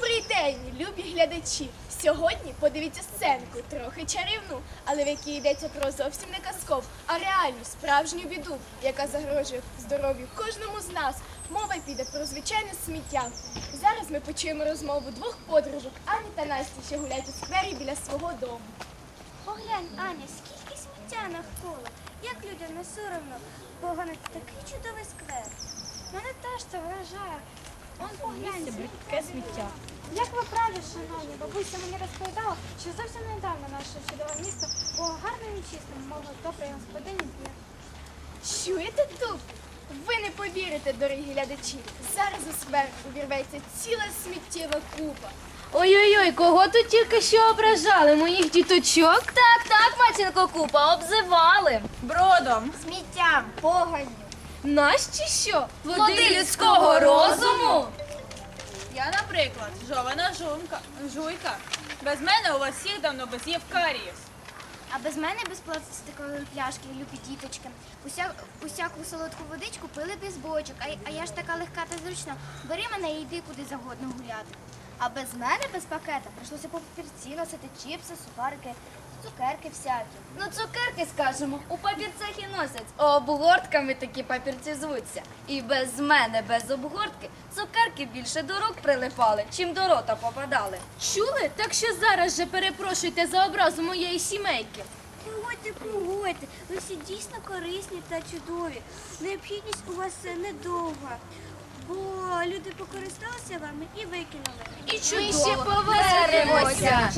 Добрий день, любі глядачі! Сьогодні подивіться сценку, трохи чарівну, але в якій йдеться про зовсім не казкову, а реальну справжню біду, яка загрожує здоров'ю кожному з нас. Мова піде про звичайне сміття. Зараз ми почуємо розмову двох подружок Ані та Насті, що гуляють у сквері біля свого дому. Поглянь, Аня, скільки сміття навколо. Як людям не соромно поганити такий чудовий сквер. Мене теж це вражає. Он. Бридке сміття. Як ви праві, шановні, бабуся мені розповідала, що зовсім недавно наше чудове місто було гарним і чистим, мовив добрий господині дня. Чуєте тут? Ви не повірите, дорогі глядачі. Зараз у сквер увірветься ціла сміттєва купа. Ой-ой-ой, кого тут тільки що ображали? Моїх діточок? Так, так, матінко купа, обзивали. Бродом. Сміттям, поганню. Чи що? Плоди людського розуму. Я, наприклад, жована жунка, жуйка. Без мене у вас всіх давно без Євкаріїв. А без мене без пластикової пляшки, любі діточки. Уся, усяку солодку водичку пили без бочок, а, а я ж така легка та зручна. Бери мене і йди куди завгодно гуляти. А без мене без пакета прийшлося по папірці носити чіпси, сухарики, цукерки всякі. Ну, цукерки, скажемо, у папірцях і носять. Обгортками такі папірці звуться. І без мене, без обгортки, цукерки більше до рук прилипали, чим до рота попадали. Чули? Так що зараз же перепрошуйте за образу моєї сімейки. Погодьте, погодьте, ви всі дійсно корисні та чудові. Необхідність у вас е, недовга, бо люди покористалися вами і викинули. І ми ще повернемося.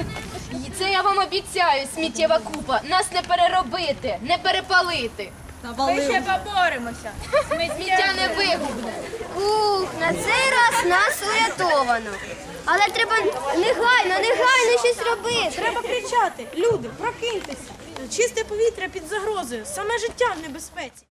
Це я вам обіцяю, сміттєва купа. Нас не переробити, не перепалити. Ми ще поборемося. Сміття не вигубне. Ух, на цей раз нас урятовано. Але треба негайно, негайно щось робити. Треба кричати. Люди, прокиньтеся. Чисте повітря під загрозою, саме життя в небезпеці.